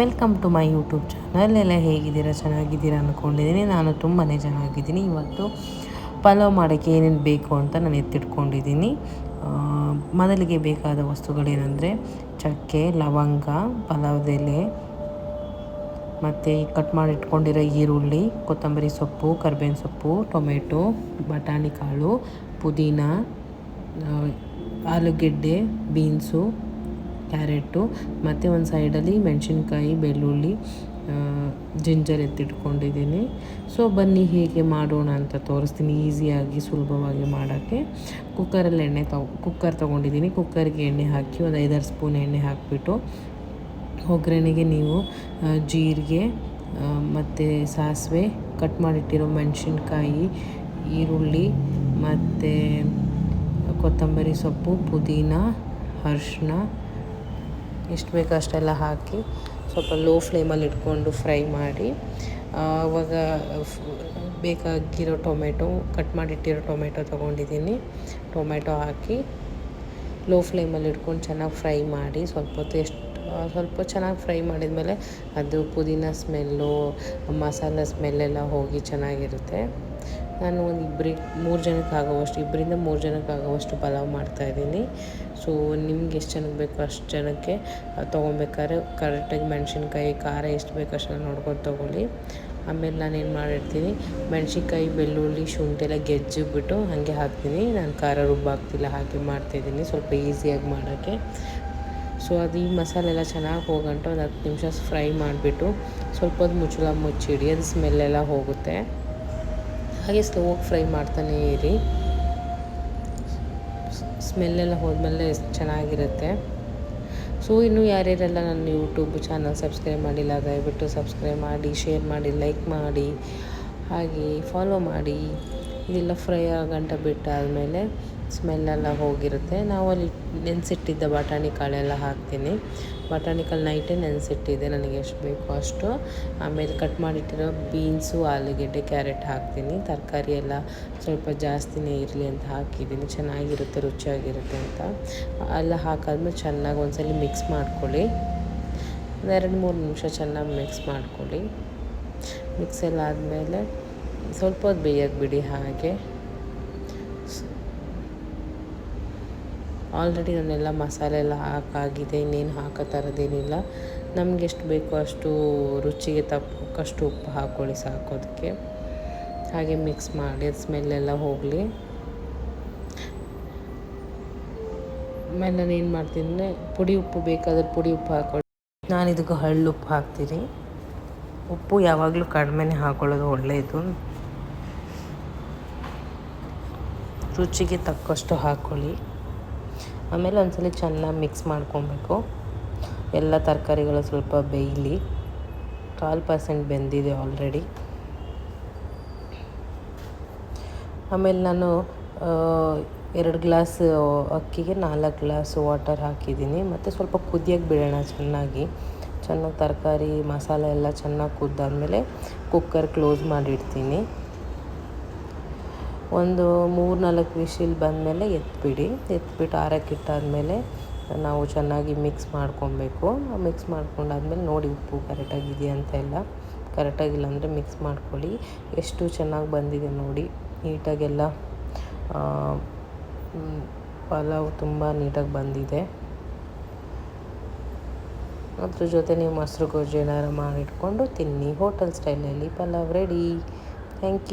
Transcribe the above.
Welcome to my YouTube channel. ಎಲ್ಲ ಹೇಗಿದ್ದೀರಾ? ಚೆನ್ನಾಗಿದ್ದೀರಾ ಅಂದ್ಕೊಂಡಿದ್ದೀನಿ ನಾನು ತುಂಬಾ ಚೆನ್ನಾಗಿದ್ದೀನಿ. ಇವತ್ತು ಪಲಾವ್ ಮಾಡೋಕ್ಕೆ ಏನೇನು ಬೇಕು ಅಂತ ನಾನು ಎತ್ತಿಟ್ಕೊಂಡಿದ್ದೀನಿ. ಮೊದಲಿಗೆ ಬೇಕಾದ ವಸ್ತುಗಳೇನೆಂದರೆ ಚಕ್ಕೆ, ಲವಂಗ ಪಲಾವ್ದೆಲೆ ಮತ್ತು ಕಟ್ ಮಾಡಿಟ್ಕೊಂಡಿರೋ ಈರುಳ್ಳಿ, ಕೊತ್ತಂಬರಿ ಸೊಪ್ಪು, ಕರ್ಬೇವಿನ ಸೊಪ್ಪು, ಟೊಮೆಟೊ, ಬಟಾಣಿ ಕಾಳು, ಪುದೀನ ಆಲೂಗೆಡ್ಡೆ, ಬೀನ್ಸು ಕ್ಯಾರೆಟು, ಮತ್ತು ಒಂದು ಸೈಡಲ್ಲಿ ಮೆಣಸಿನ್ಕಾಯಿ, ಬೆಳ್ಳುಳ್ಳಿ ಜಿಂಜರ್ ಎತ್ತಿಟ್ಕೊಂಡಿದ್ದೀನಿ. ಸೊ ಬನ್ನಿ ಹೇಗೆ ಮಾಡೋಣ ಅಂತ ತೋರಿಸ್ತೀನಿ ಈಸಿಯಾಗಿ, ಸುಲಭವಾಗಿ ಮಾಡೋಕ್ಕೆ. ಕುಕ್ಕರಲ್ಲಿ ಎಣ್ಣೆ ತಗೊ ಕುಕ್ಕರ್ ತೊಗೊಂಡಿದ್ದೀನಿ. ಕುಕ್ಕರ್ಗೆ ಎಣ್ಣೆ ಹಾಕಿ ಒಂದು ಐದಾರು ಸ್ಪೂನ್ ಎಣ್ಣೆ ಹಾಕಿಬಿಟ್ಟು, ಒಗ್ಗರಣೆಗೆ ನೀವು ಜೀರಿಗೆ ಮತ್ತು ಸಾಸಿವೆ ಕಟ್ ಮಾಡಿಟ್ಟಿರೋ ಮೆಣಸಿನ್ಕಾಯಿ, ಈರುಳ್ಳಿ, ಮತ್ತು ಕೊತ್ತಂಬರಿ ಸೊಪ್ಪು, ಪುದೀನ ಅರ್ಶಿನ ಎಷ್ಟು ಬೇಕೋ ಅಷ್ಟೆಲ್ಲ ಹಾಕಿ ಸ್ವಲ್ಪ ಲೋ ಫ್ಲೇಮಲ್ಲಿ ಇಟ್ಕೊಂಡು ಫ್ರೈ ಮಾಡಿ. ಆವಾಗ ಬೇಕಾಗಿರೋ ಟೊಮೆಟೊ ಕಟ್ ಮಾಡಿಟ್ಟಿರೋ ಟೊಮೆಟೊ ತೊಗೊಂಡಿದ್ದೀನಿ. ಟೊಮೆಟೊ ಹಾಕಿ ಲೋ ಫ್ಲೇಮಲ್ಲಿ ಇಟ್ಕೊಂಡು ಚೆನ್ನಾಗಿ ಫ್ರೈ ಮಾಡಿ. ಸ್ವಲ್ಪ ಹೊತ್ತು ಎಷ್ಟು ಸ್ವಲ್ಪ ಚೆನ್ನಾಗಿ ಫ್ರೈ ಮಾಡಿದ ಮೇಲೆ ಅದು ಪುದೀನ ಸ್ಮೆಲ್ಲು ಮಸಾಲ ಸ್ಮೆಲ್ಲೆಲ್ಲ ಹೋಗಿ ಚೆನ್ನಾಗಿರುತ್ತೆ. ನಾನು ಒಂದು ಇಬ್ಬರಿಗೆ ಮೂರು ಜನಕ್ಕೆ ಆಗೋವಷ್ಟು ಇಬ್ಬರಿಂದ ಮೂರು ಜನಕ್ಕೆ ಆಗೋವಷ್ಟು ಪಲಾವ್ ಮಾಡ್ತಾಯಿದ್ದೀನಿ ಸೊ ನಿಮ್ಗೆ ಎಷ್ಟು ಜನಕ್ಕೆ ಬೇಕು ಅಷ್ಟು ಜನಕ್ಕೆ ತೊಗೊಬೇಕಾದ್ರೆ ಕರೆಕ್ಟಾಗಿ ಮೆಣಸಿನ್ಕಾಯಿ, ಖಾರ ಎಷ್ಟು ಬೇಕು ಅಷ್ಟೆಲ್ಲ ನೋಡ್ಕೊಂಡು ತೊಗೊಳ್ಳಿ. ಆಮೇಲೆ ನಾನು ಏನು ಮಾಡಿರ್ತೀನಿ, ಮೆಣಸಿನ್ಕಾಯಿ, ಬೆಳ್ಳುಳ್ಳಿ, ಶುಂಠಿ ಎಲ್ಲ ಗೆಜ್ಜಿಬಿಟ್ಟು ಹಾಗೆ ಹಾಕ್ತೀನಿ. ನಾನು ಖಾರ ರುಬ್ಬಾಕ್ತಿಲ್ಲ ಹಾಗೆ ಮಾಡ್ತಾಯಿದ್ದೀನಿ ಸ್ವಲ್ಪ ಈಸಿಯಾಗಿ ಮಾಡೋಕ್ಕೆ. ಸೊ ಅದು ಈ ಮಸಾಲೆ ಎಲ್ಲ ಚೆನ್ನಾಗಿ ಹೋಗಂಟು ಒಂದು ಹತ್ತು ನಿಮಿಷ ಫ್ರೈ ಮಾಡಿಬಿಟ್ಟು, ಸ್ವಲ್ಪ ಅದು ಮುಚ್ಚಳ ಮುಚ್ಚಿಡಿ, ಅದು ಸ್ಮೆಲ್ಲೆಲ್ಲ ಹೋಗುತ್ತೆ. ಹಾಗೆ ಸ್ಲೋವಾಗಿ ಫ್ರೈ ಮಾಡ್ತಾನೇ ಇರಿ. ಸ್ಮೆಲ್ಲೆಲ್ಲ ಹೋದ್ಮೇಲೆ ಚೆನ್ನಾಗಿರುತ್ತೆ. ಸೊ ಇನ್ನೂ ಯಾರ್ಯಾರೆಲ್ಲ ನನ್ನ ಯೂಟ್ಯೂಬ್ ಚಾನಲ್ ಸಬ್ಸ್ಕ್ರೈಬ್ ಮಾಡಿಲ್ಲ, ದಯವಿಟ್ಟು ಸಬ್ಸ್ಕ್ರೈಬ್ ಮಾಡಿ ಶೇರ್ ಮಾಡಿ ಲೈಕ್ ಮಾಡಿ, ಹಾಗೆ ಫಾಲೋ ಮಾಡಿ. ಇದೆಲ್ಲ ಫ್ರೈ ಆಗಂಟ ಬಿಟ್ಟಾದಮೇಲೆ ಸ್ಮೆಲ್ಲೆಲ್ಲ ಹೋಗಿರುತ್ತೆ. ನಾವು ಅಲ್ಲಿ ನೆನೆಸಿಟ್ಟಿದ್ದ ಬಟಾಣಿ ಕಾಳೆಲ್ಲ ಹಾಕ್ತೀನಿ. ಬಟಾಣಿ ಕಾಳು ನೈಟೇ ನೆನೆಸಿಟ್ಟಿದ್ದೆ ನನಗೆ ಎಷ್ಟು ಬೇಕೋ ಅಷ್ಟು. ಆಮೇಲೆ ಕಟ್ ಮಾಡಿಟ್ಟಿರೋ ಬೀನ್ಸು ಆಲೂಗೆಡ್ಡೆ ಕ್ಯಾರೆಟ್ ಹಾಕ್ತೀನಿ. ತರಕಾರಿ ಎಲ್ಲ ಸ್ವಲ್ಪ ಜಾಸ್ತಿನೇ ಇರಲಿ ಅಂತ ಹಾಕಿದ್ದೀನಿ. ಚೆನ್ನಾಗಿರುತ್ತೆ, ರುಚಿಯಾಗಿರುತ್ತೆ ಅಂತ. ಎಲ್ಲ ಹಾಕಾದ್ಮೇಲೆ ಚೆನ್ನಾಗಿ ಒಂದ್ಸಲ ಮಿಕ್ಸ್ ಮಾಡ್ಕೊಳ್ಳಿ. ಎರಡು ಮೂರು ನಿಮಿಷ ಚೆನ್ನಾಗಿ ಮಿಕ್ಸ್ ಮಾಡ್ಕೊಳ್ಳಿ. ಮಿಕ್ಸ್ ಎಲ್ಲ ಆದಮೇಲೆ ಸ್ವಲ್ಪ ಹೊತ್ತು ಬೇಯಕ್ಕೆ ಬಿಡಿ ಹಾಗೆ. ಆಲ್ರೆಡಿ ನಾನೆಲ್ಲ ಮಸಾಲೆ ಎಲ್ಲ ಹಾಕಾಗಿದೆ, ಇನ್ನೇನು ಹಾಕೋ ಥರದ್ದೇನಿಲ್ಲ ನಮ್ಗೆ ಎಷ್ಟು ಬೇಕೋ ಅಷ್ಟು ರುಚಿಗೆ ತಕ್ಕಷ್ಟು ಉಪ್ಪು ಹಾಕ್ಕೊಳ್ಳಿ ಸಾಕೋದಕ್ಕೆ ಹಾಗೆ ಮಿಕ್ಸ್ ಮಾಡಿ, ಅದು ಸ್ಮೆಲ್ಲೆಲ್ಲ ಹೋಗಲಿ. ಆಮೇಲೆ ನಾನು ಏನು ಮಾಡ್ತೀನಿ ಪುಡಿ ಉಪ್ಪು ಬೇಕಾದ್ರೆ ಪುಡಿ ಉಪ್ಪು ಹಾಕೊಳ್ಳಿ ನಾನು ಇದಕ್ಕೆ ಹಳ್ಳು ಉಪ್ಪು ಹಾಕ್ತೀನಿ. ಉಪ್ಪು ಯಾವಾಗಲೂ ಕಡಿಮೆನೇ ಹಾಕೊಳ್ಳೋದು ಒಳ್ಳೆಯದು ರುಚಿಗೆ ತಕ್ಕಷ್ಟು ಹಾಕ್ಕೊಳ್ಳಿ. ಆಮೇಲೆ ಒಂದ್ಸಲ ಚೆನ್ನಾಗಿ ಮಿಕ್ಸ್ ಮಾಡ್ಕೊಬೇಕು. ಎಲ್ಲ ತರಕಾರಿಗಳು ಸ್ವಲ್ಪ ಬೇಯಲಿ. ಟ್ವೆಲ್ ಪರ್ಸೆಂಟ್ ಬೆಂದಿದೆ ಆಲ್ರೆಡಿ ಆಮೇಲೆ ನಾನು ಎರಡು ಗ್ಲಾಸ್ ಅಕ್ಕಿಗೆ ನಾಲ್ಕು ಗ್ಲಾಸ್ ವಾಟರ್ ಹಾಕಿದ್ದೀನಿ. ಮತ್ತು ಸ್ವಲ್ಪ ಕುದಿಯೋಕ್ಕೆ ಬಿಡೋಣ ಚೆನ್ನಾಗಿ. ಚೆನ್ನಾಗಿ ತರಕಾರಿ, ಮಸಾಲೆ ಎಲ್ಲ ಚೆನ್ನಾಗಿ ಕುದ್ದಾದಮೇಲೆ ಕುಕ್ಕರ್ ಕ್ಲೋಸ್ ಮಾಡಿಡ್ತೀನಿ. ಒಂದು ಮೂರು ನಾಲ್ಕು ವಿಶಿಲ್ ಬಂದಮೇಲೆ ಎತ್ತಿಬಿಡಿ ಎತ್ಬಿಟ್ಟು ಆರಕ್ಕೆ ಇಟ್ಟಾದಮೇಲೆ ನಾವು ಚೆನ್ನಾಗಿ ಮಿಕ್ಸ್ ಮಾಡ್ಕೊಬೇಕು. ಮಿಕ್ಸ್ ಮಾಡ್ಕೊಂಡಾದ್ಮೇಲೆ ನೋಡಿ ಉಪ್ಪು ಕರೆಕ್ಟಾಗಿದೆಯಾ ಅಂತ ಎಲ್ಲ ಕರೆಕ್ಟಾಗಿಲ್ಲ ಅಂದರೆ ಮಿಕ್ಸ್ ಮಾಡ್ಕೊಳ್ಳಿ. ಎಷ್ಟು ಚೆನ್ನಾಗಿ ಬಂದಿದೆ ನೋಡಿ. ನೀಟಾಗೆಲ್ಲ ಪಲಾವ್ ತುಂಬ ನೀಟಾಗಿ ಬಂದಿದೆ. ಅದ್ರ ಜೊತೆ ನೀವು ಮೊಸರು ಗೊಜ್ಜು ಏನಾರು ಮಾಡಿಟ್ಕೊಂಡು ತಿನ್ನಿ. ಹೋಟೆಲ್ ಸ್ಟೈಲಲ್ಲಿ ಪಲಾವ್ ರೆಡಿ. Thank you.